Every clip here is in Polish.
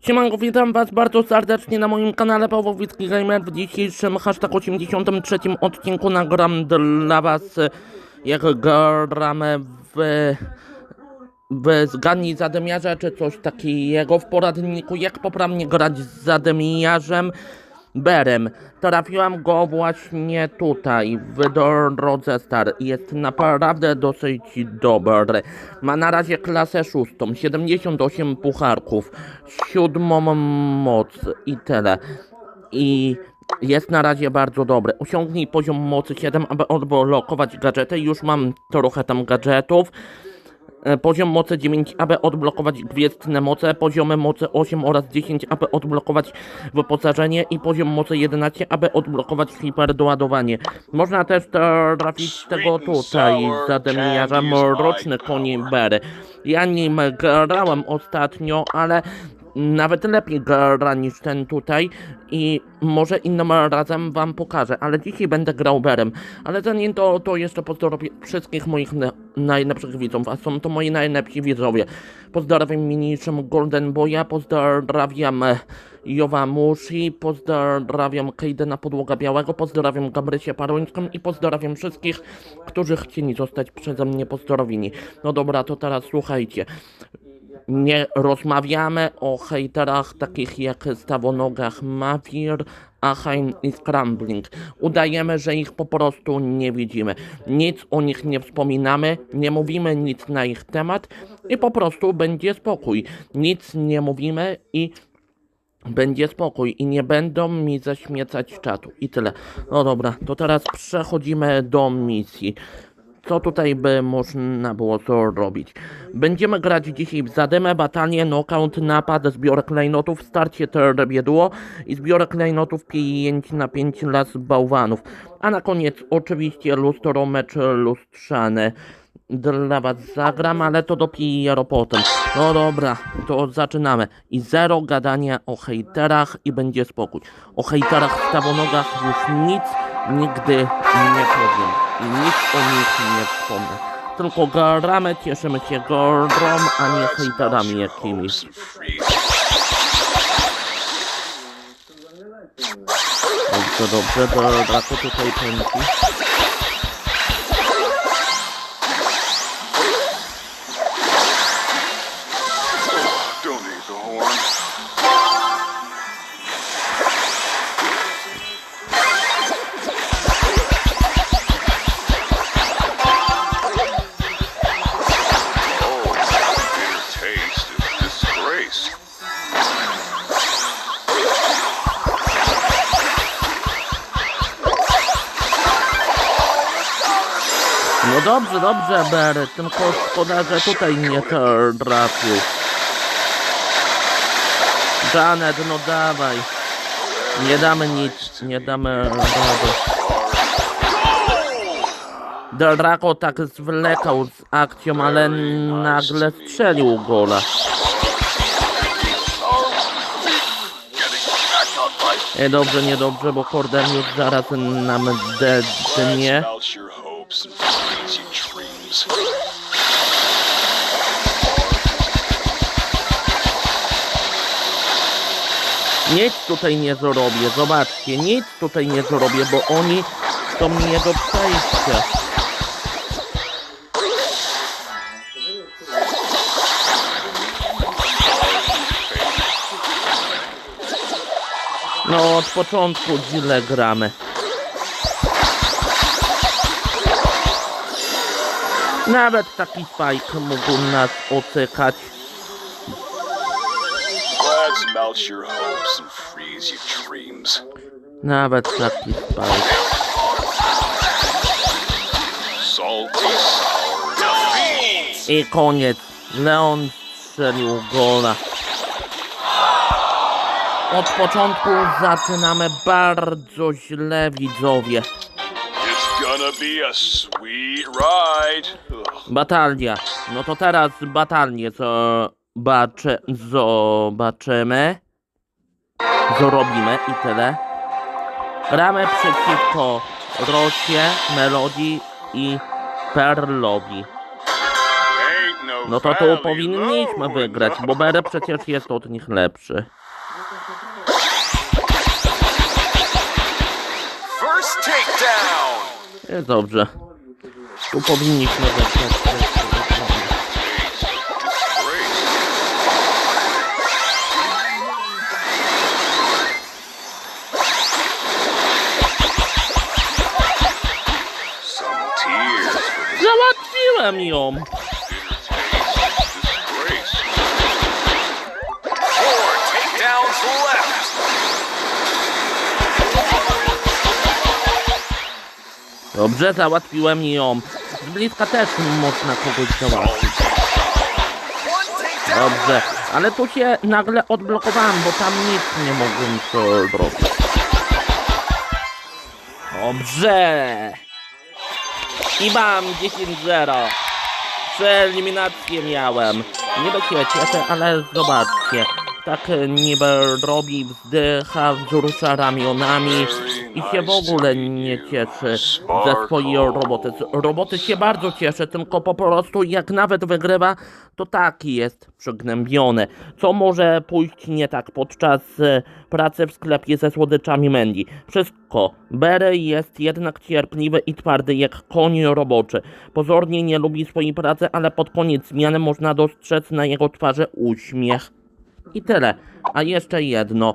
Siemanko, witam was bardzo serdecznie na moim kanale Pawłowicki Gamer. W dzisiejszym hashtag 83 odcinku nagram dla was jak gramy w, w zgadnij czy coś takiego w poradniku jak poprawnie grać z zadymiarzem Berem. Trafiłam go właśnie tutaj, w drodze star. Jest naprawdę dosyć dobry. Ma na razie klasę szóstą, 78 pucharków, siódmą moc i tyle. I jest na razie bardzo dobry. Osiągnij poziom mocy 7, aby odblokować gadżety. Już mam trochę tam gadżetów. E, Poziom mocy 9, aby odblokować gwiezdne moce, poziomy mocy 8 oraz 10, aby odblokować wyposażenie i poziom mocy 11, aby odblokować hiperdoładowanie. Można też trafić tego tutaj, zadymiarza mroczny konie Bery. Ja nim grałem ostatnio, ale nawet lepiej gra niż ten tutaj i może innym razem wam pokażę, ale dzisiaj będę grał Berem. Ale zanim to, to jeszcze pozdrowię wszystkich moich na, najlepszych widzów, a są to moi najlepsi widzowie. Pozdrawiam mniejszym Golden Boya, pozdrawiam e, Jowa Mushi, pozdrawiam Kejdena Podłoga Białego, pozdrawiam Gabrysię Parońską i pozdrawiam wszystkich, którzy chcieli zostać przeze mnie pozdrowieni. No dobra, to teraz słuchajcie nie rozmawiamy o hejterach takich jak stawonogach Mafir, Achain i Scrambling. Udajemy, że ich po prostu nie widzimy. Nic o nich nie wspominamy, nie mówimy nic na ich temat i po prostu będzie spokój. Nic nie mówimy i będzie spokój i nie będą mi zaśmiecać czatu. I tyle. No dobra, to teraz przechodzimy do misji. Co tutaj by można było co robić? Będziemy grać dzisiaj w zadymę, batalię, knockout, napad, zbiorę klejnotów, starcie trybie duo i zbiorę klejnotów 5 na 5 las bałwanów. A na koniec oczywiście lustro mecz lustrzany. Dla was zagram, ale to dopiero potem. No dobra, to zaczynamy. I zero gadania o hejterach i będzie spokój. O hejterach stawonogach już nic nigdy nie powiem. I nic o nich nie wspomnę. Tylko gramy, cieszymy się grą, a nie hejterami jakimiś. Dobrze, dobrze, dobra, to tutaj pędzi. Dobrze, dobrze, Bery, tylko szkoda, że tutaj nie trafił. Janet, no dawaj. Nie damy nic, nie damy rady. Draco tak zwlekał z akcją, ale nagle strzelił gola. Nie dobrze, niedobrze, bo Cornelius zaraz nam dednie. Out your hopes and freeze your dreams. Nic tutaj nie zrobię, zobaczcie, nic tutaj nie zrobię, bo oni są nie do przejścia. No, od początku źle gramy. Nawet taki Spike mógł nas ocykać. Melt your hopes and freeze your dreams. Nawet sour defeat. I koniec. Leon strzelił gola. Od początku zaczynamy bardzo źle, widzowie. Batalia. No to teraz batalię zobaczy, zobaczymy. Zrobimy i tyle. Gramy przeciwko Rosie, Melodii i Perlowi. No to tu powinniśmy wygrać, bo Bere przecież jest od nich lepszy. Jest dobrze. Tu powinniśmy wygrać. Załatwiłem ją! Dobrze, załatwiłem ją. Z bliska też można kogoś załatwić. Dobrze, ale tu się nagle odblokowałem, bo tam nic nie mogłem zrobić. Dobrze! I mam 10-0. Preliminację miałem. Nie cieszę, ale zobaczcie. Tak niby robi, wzdycha, wzrusza ramionami i się w ogóle nie cieszy ze swojej roboty. Roboty się bardzo cieszę, tylko po prostu jak nawet wygrywa, to taki jest przygnębiony. Co może pójść nie tak podczas e, pracy w sklepie ze słodyczami Mandy? Wszystko. Berry jest jednak cierpliwy i twardy jak koń roboczy. Pozornie nie lubi swojej pracy, ale pod koniec zmiany można dostrzec na jego twarzy uśmiech. I tyle. A jeszcze jedno.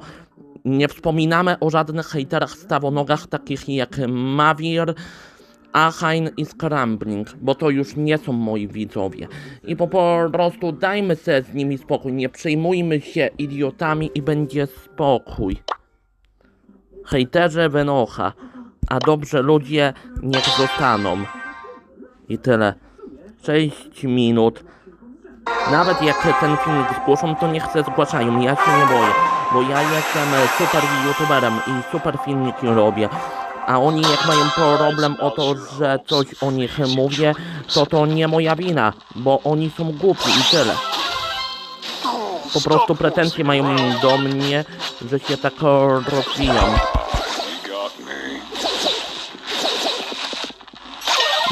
Nie wspominamy o żadnych hejterach stawonogach takich jak Mawir, Achain i Scrambling, bo to już nie są moi widzowie. I po prostu dajmy sobie z nimi spokój, nie przejmujmy się idiotami i będzie spokój. Hejterzy wynocha, a dobrze ludzie niech zostaną. I tyle. 6 minut. Nawet jak ten filmik zgłoszą, to niech se zgłaszają. Ja się nie boję, bo ja jestem super youtuberem i super filmiki robię. A oni jak mają problem o to, że coś o nich mówię, to to nie moja wina, bo oni są głupi i tyle. Po prostu pretensje mają do mnie, że się tak rozwijam.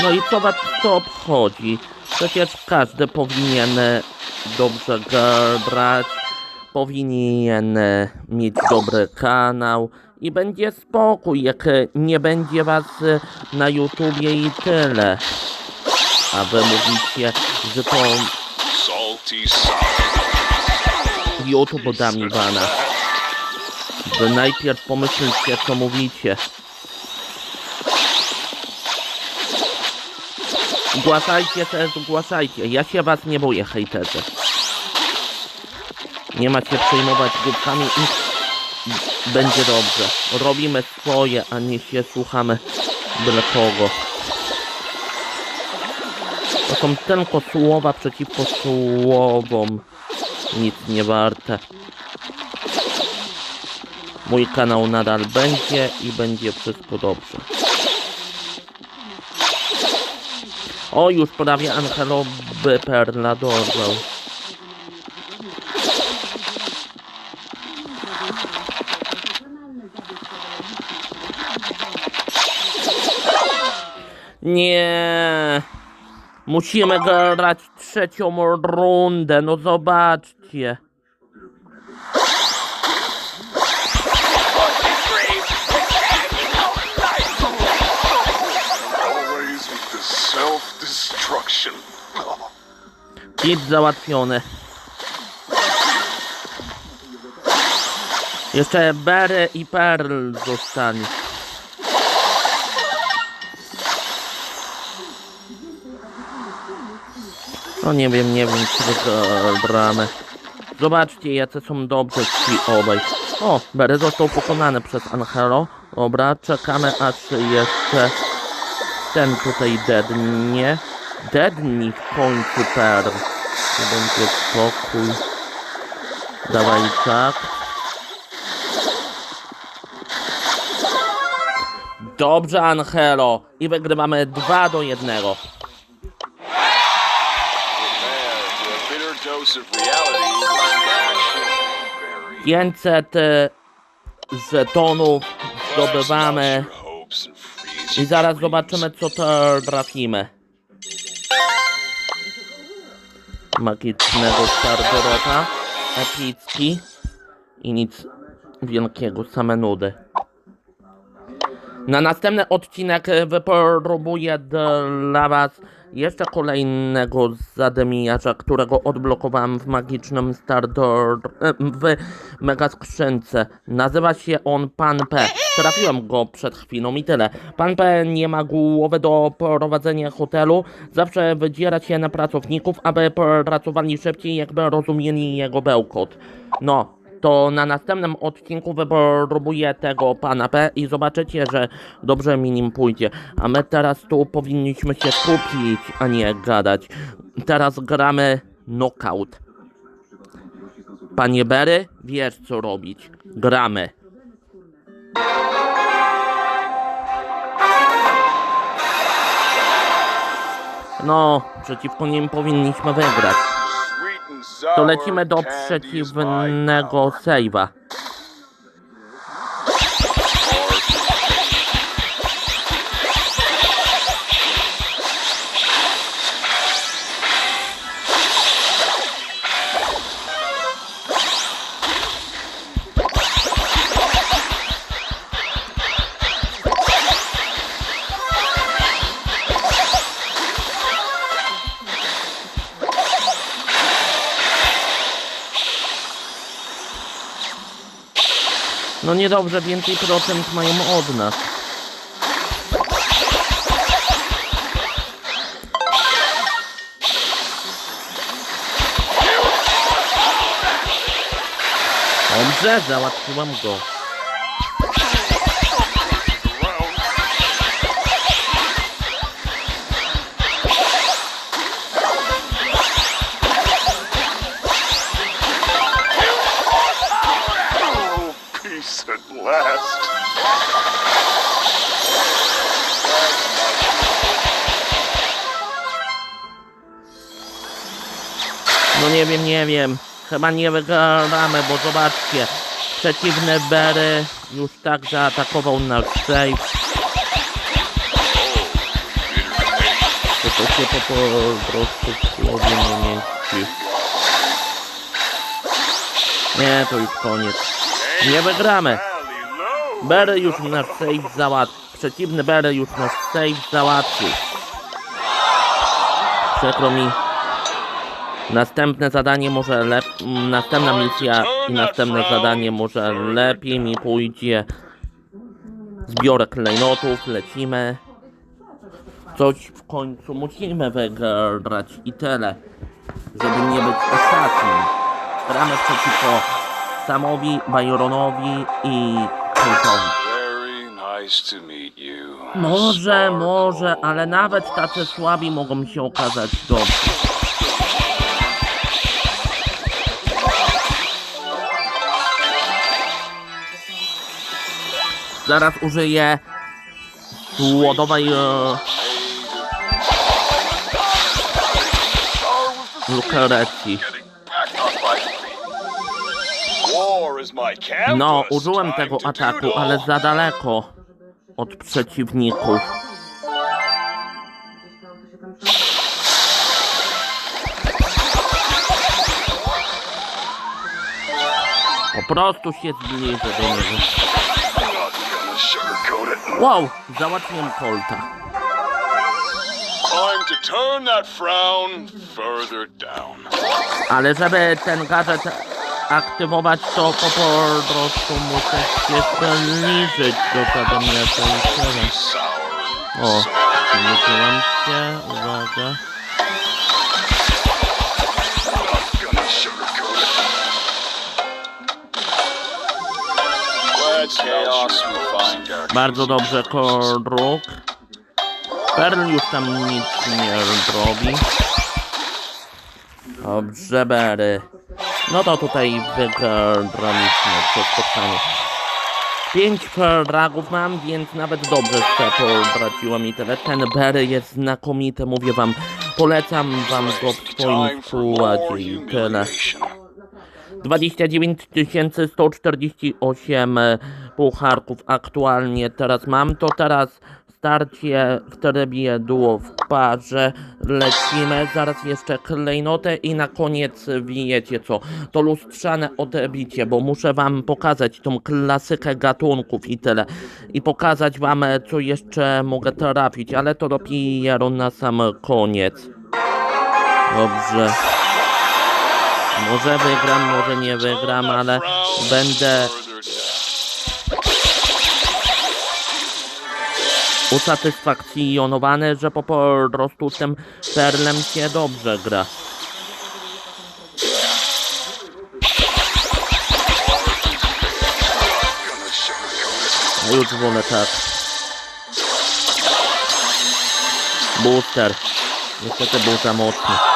No i co was to obchodzi? Przecież każdy powinien dobrze grać, powinien mieć dobry kanał i będzie spokój, jak nie będzie was na YouTubie i tyle. A wy mówicie, że to. YouTube da mi bana. Wy najpierw pomyślcie, co mówicie. Zgłaszajcie też, zgłaszajcie. Ja się was nie boję, hejterzy. Nie ma się przejmować głupkami i będzie dobrze. Robimy swoje, a nie się słuchamy byle kogo. To są tylko słowa przeciwko słowom. Nic nie warte. Mój kanał nadal będzie i będzie wszystko dobrze. O, już prawie Angelo Perla dorwał. Nie. Musimy grać trzecią rundę, no zobaczcie. Hit załatwiony. Jeszcze Berry i Pearl zostali. No nie wiem, nie wiem, czy wygramy. Zobaczcie, jacy są dobrzy ci obaj. O, Berry został pokonany przez Angelo. Dobra, czekamy aż jeszcze ten tutaj dednie. Dedni w końcu Pearl. To będzie spokój. Dawaj tak. Dobrze, Angelo. I wygrywamy 2 do 1. Man, the bitter dose of reality was very 500 e, żetonów zdobywamy. I zaraz zobaczymy, co trafimy. Magicznego Stardorota. Epicki. I nic wielkiego, same nudy. Na następny odcinek wypróbuję dla was jeszcze kolejnego zadymiarza, którego odblokowałem w magicznym Stardor... e, w mega skrzynce. Nazywa się on Pan P. Trafiłem go przed chwilą i tyle. Pan P nie ma głowy do prowadzenia hotelu. Zawsze wydziera się na pracowników, aby pracowali szybciej, jakby rozumieli jego bełkot. No, to na następnym odcinku wypróbuję tego pana P i zobaczycie, że dobrze mi nim pójdzie. A my teraz tu powinniśmy się skupić, a nie gadać. Teraz gramy knockout. Panie Berry, wiesz co robić. Gramy. No, przeciwko nim powinniśmy wygrać. To lecimy do przeciwnego save'a. No niedobrze, więcej procent mają od nas. Dobrze, załatwiłam go. Nie wiem, nie wiem. Chyba nie wygramy, bo zobaczcie. Przeciwny Berry już tak zaatakował nasz safe. To to się po, po prostu w głowie nie mieści. Nie, to już koniec. Nie wygramy. Berry już nasz safe załatwił. Przeciwny Berry już nasz safe załatwił. Przykro mi. Następne zadanie może lep... m, Następna misja i następne zadanie może lepiej mi pójdzie. Zbiorę klejnotów, lecimy. Coś w końcu musimy wygrać i tyle. Żeby nie być ostatnim. Gramy przeciwko Samowi, Byronowi i you. Może, może, ale nawet tacy słabi mogą się okazać dobrzy. War is my canvas. No, użyłem tego ataku, ale za daleko od przeciwników. Po prostu się zbliżę do niego. Wow, załatwiłem Colta. Time to turn that frown further down. Ale żeby ten gadżet aktywować, to po prostu muszę się zbliżyć do zadomienia. O, zbliżyłem się, uwaga. Bardzo dobrze, Koruk. Perl już tam nic nie robi. Dobrze, Berry. No to tutaj wygraliśmy to spotkanie. Pięć fragów mam, więc nawet dobrze się pobraciłem i tyle. Ten Berry jest znakomity, mówię wam. Polecam wam go w swoim składzie i tyle. Humiliation. 29 148 pucharków aktualnie teraz mam, to teraz starcie w trybie duo w parze. Lecimy, zaraz jeszcze klejnotę i na koniec wiecie co, to lustrzane odbicie, bo muszę wam pokazać tą klasykę gatunków i tyle. I pokazać wam co jeszcze mogę trafić, ale to dopiero na sam koniec. Dobrze. Może wygram, może nie wygram, ale będę usatysfakcjonowany, że po prostu tym perlem się dobrze gra. A już wolę tak. Booster. Niestety był za mocny.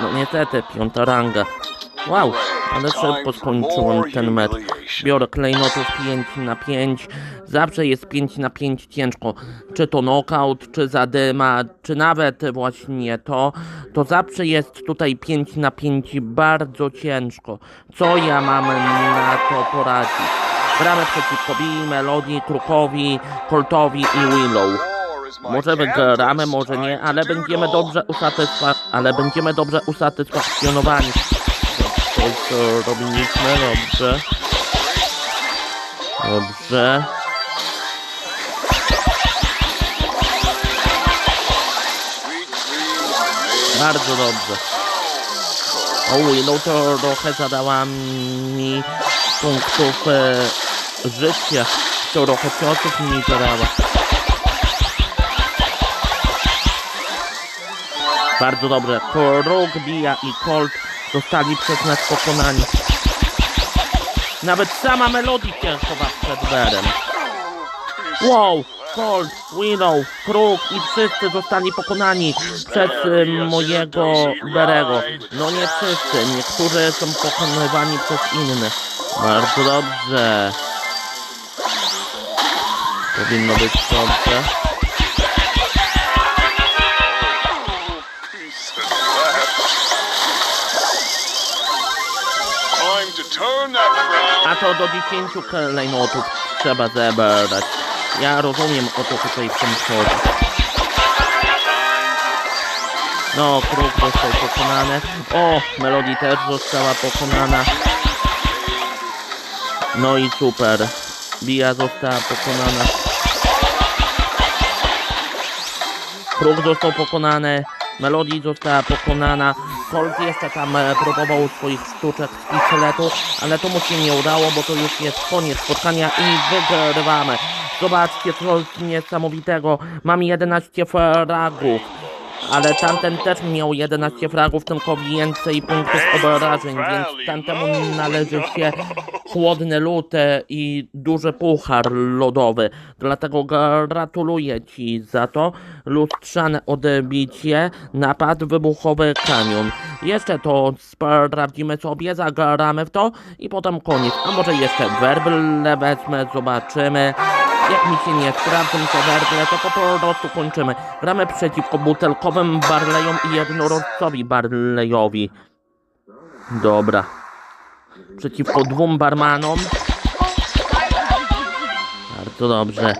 No niestety, piąta ranga. Wow, ale szybko skończyłem ten mecz. Biorę klejnotów 5 na 5. Zawsze jest 5 na 5 ciężko. Czy to knockout, czy zadyma, czy nawet właśnie to. To zawsze jest tutaj 5 na 5 bardzo ciężko. Co ja mam na to poradzić? Gramy przeciwko Bii, Melodii, Krukowi, Coltowi i Willow. Może wygramy, może nie, ale będziemy dobrze usatysfa... ale będziemy dobrze usatysfakcjonowani. To co robiliśmy, dobrze. Dobrze. Bardzo dobrze. O Willow to trochę zadała mi punktów e, życia. To trochę ciosów mi zadała. Bardzo dobrze. Kruk, Bija i Colt zostali przez nas pokonani. Nawet sama Melody się chowa przed Berem. Wow! Colt, Willow, Kruk i wszyscy zostali pokonani przez y, mojego Berego. No nie wszyscy, niektórzy są pokonywani przez innych. Bardzo dobrze. Powinno być dobrze. A to do 10 klejnotów trzeba zebrać. Ja rozumiem o co tutaj w tym chodzi. No, kruk został pokonany. O, Melody też została pokonana. No i super. Bia została pokonana. Kruk został pokonany. Melody została pokonana. Colt jeszcze tam e, próbował swoich sztuczek z pistoletu, ale to mu się nie udało, bo to już jest koniec spotkania i wygrywamy. Zobaczcie coś niesamowitego. Mam 11 fragów. Ale tamten też miał 11 fragów, tylko więcej punktów obrażeń, więc tamtemu należy się chłodny e, i duży puchar lodowy. Dlatego gratuluję Ci za to. Lustrzane odbicie, napad, wybuchowy kanion. Jeszcze to sprawdzimy sobie, zagramy w to i potem koniec. A może jeszcze werble wezmę, zobaczymy. Jak mi się nie sprawdzą te werble, to po prostu kończymy. Gramy przeciwko butelkowym Barleyom i jednorożcowi Barleyowi. Dobra. Przeciwko dwóm barmanom. Bardzo dobrze.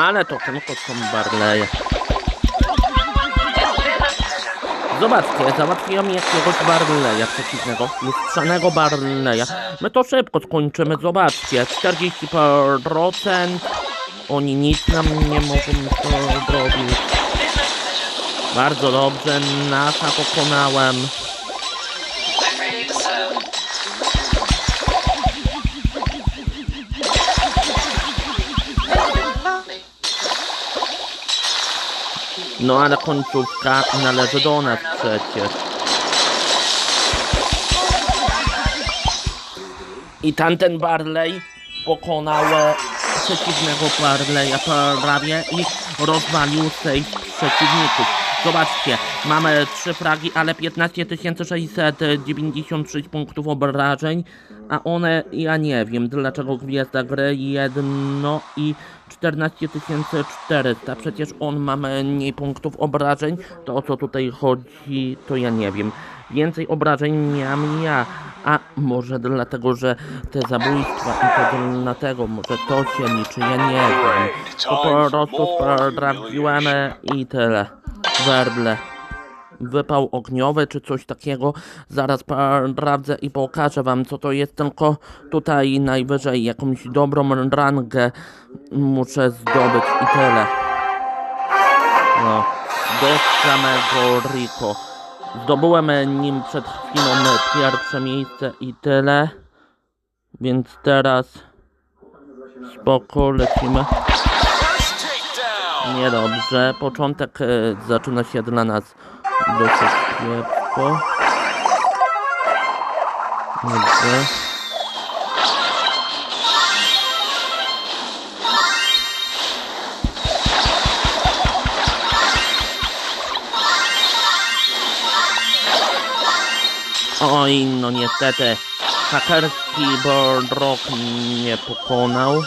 Ale to tylko są Barleye. Zobaczcie, załatwiłem jakiegoś Barleya przeciwnego, lustrzanego Barleya. My to szybko skończymy, zobaczcie, 40%. Oni nic nam nie mogą zrobić. Bardzo dobrze, NASA pokonałem. No ale końcówka należy do nas przecież. I tamten Barley pokonał przeciwnego Barleya prawie i rozwalił sejf przeciwników. Zobaczcie, mamy trzy fragi, ale 15 696 punktów obrażeń, a one, ja nie wiem dlaczego gwiazda gry jedno i 14 400, przecież on ma mniej punktów obrażeń, to o co tutaj chodzi, to ja nie wiem. więcej obrażeń miałem ja. A może dlatego, że te zabójstwa i to dlatego, może to się liczy, ja nie wiem. To po prostu sprawdziłem i tyle. Werble. Wypał ogniowy czy coś takiego. Zaraz sprawdzę i pokażę wam co to jest, tylko tutaj najwyżej jakąś dobrą rangę muszę zdobyć i tyle. No, do samego Rico. Zdobyłem nim przed chwilą pierwsze miejsce i tyle. Więc teraz spoko, lecimy. Niedobrze. Początek e, zaczyna się dla nas dosyć kiepsko. Dobrze. Oj, no niestety. Hakerski Boardrock mnie pokonał.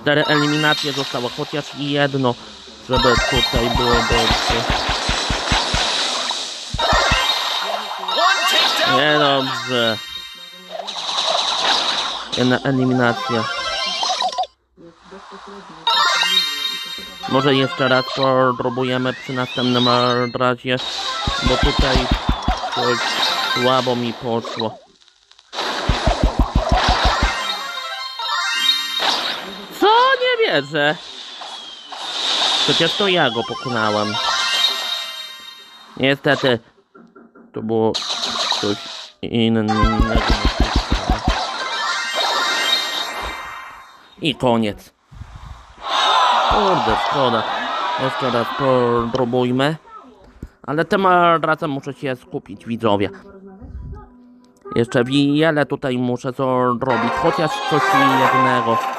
Cztery eliminacje zostało, chociaż jedno, żeby tutaj było dobrze. Takedown. Niedobrze. Jedna eliminacja. Może jeszcze raz próbujemy przy następnym razie, bo tutaj coś słabo mi poszło. Wierzę. Przecież to ja go pokonałem. Niestety, to było coś innego. I koniec. Kurde, szkoda. Jeszcze raz próbujmy. Ale tym razem muszę się skupić, widzowie. Jeszcze wiele tutaj muszę zrobić, chociaż coś jednego.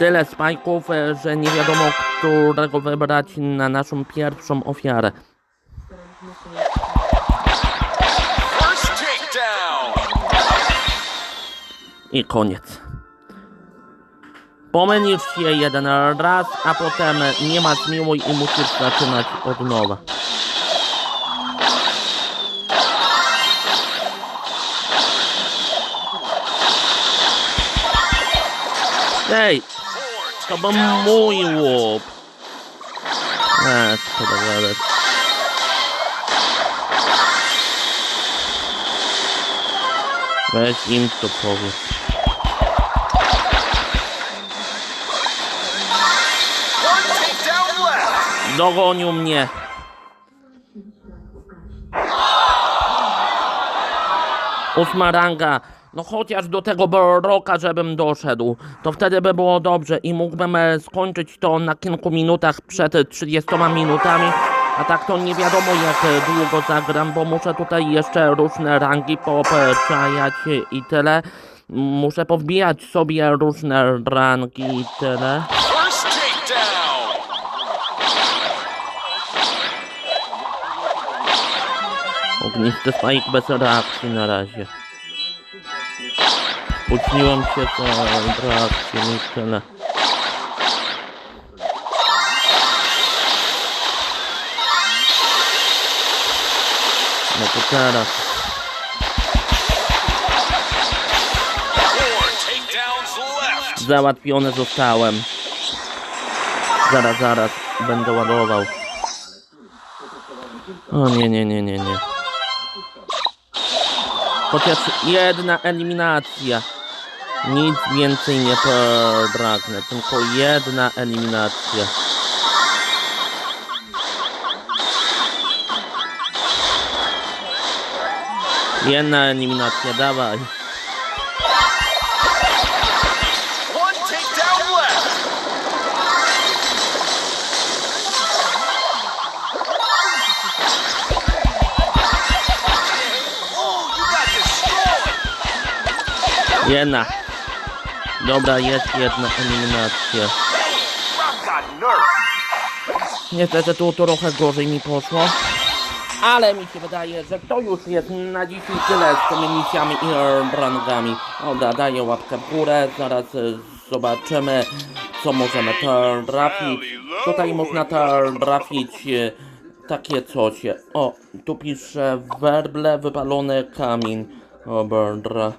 Tyle spajków, e, że nie wiadomo, którego wybrać na naszą pierwszą ofiarę. I koniec. Pomylisz się jeden raz, a potem nie ma zmiłuj i musisz zaczynać od nowa. Ej, To takedowns mój łup. Eee, szkoda gadać. Weź im to powiedz. Dogonił mnie. Ósma ranga. No chociaż do tego roka, żebym doszedł. To wtedy by było dobrze i mógłbym e, skończyć to na kilku minutach przed 30 minutami. A tak to nie wiadomo jak e, długo zagram, bo muszę tutaj jeszcze różne rangi poprzajać i tyle. Muszę powbijać sobie różne rangi i tyle. First takedown. Ognisty spike bez reakcji na razie. Spóźniłem się za reakcję i tyle. No to teraz. Załatwiony zostałem. Zaraz, zaraz. Będę ładował. O nie, nie, nie, nie, nie. Chociaż jedna eliminacja. Nic więcej nie pragnę. Tylko jedna eliminacja. Jedna eliminacja, dawaj. Jedna. Dobra, jest jedna eliminacja. Niestety tu trochę gorzej mi poszło. Ale mi się wydaje, że to już jest na dzisiaj tyle z tymi misjami i rangami. Dobra, daję łapkę w górę, zaraz e, zobaczymy co możemy trafić. Tutaj można trafić e, takie coś. O, tu pisze werble, wypalony kamień. Dobra.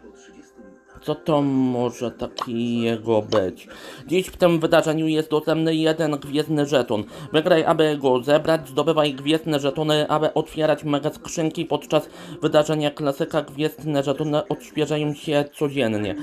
Co to może takiego być? Dziś w tym wydarzeniu jest dostępny jeden gwiezdny żeton. Wygraj, aby go zebrać, zdobywaj gwiezdne żetony, aby otwierać mega skrzynki podczas wydarzenia klasyka. Gwiezdne żetony odświeżają się codziennie.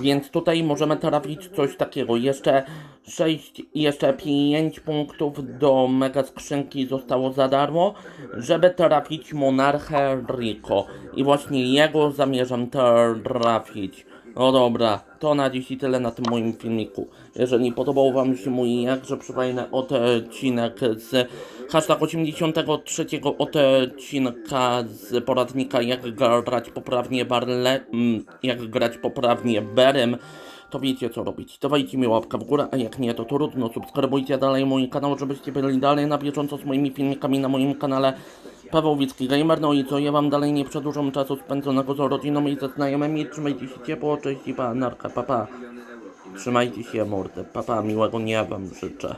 Więc tutaj możemy trafić coś takiego. Jeszcze 6 i jeszcze 5 punktów do mega skrzynki zostało za darmo, żeby trafić monarchę Rico. I właśnie jego zamierzam trafić. No dobra, to na dziś i tyle na tym moim filmiku. Jeżeli podobał Wam się mój jakże przyfajny odcinek z hashtag 83 odcinka z poradnika jak grać poprawnie Barle, mm, jak grać poprawnie Berem, to wiecie co robić. Dawajcie mi łapkę w górę, a jak nie to trudno. Subskrybujcie dalej mój kanał, żebyście byli dalej na bieżąco z moimi filmikami na moim kanale. Paweł Wicki Gamer, no i co, ja wam dalej nie przedłużam czasu spędzonego z rodziną i ze znajomymi. Trzymajcie się ciepło, cześć i pa, narka, papa. Trzymajcie się mordy, papa, miłego dnia wam życzę.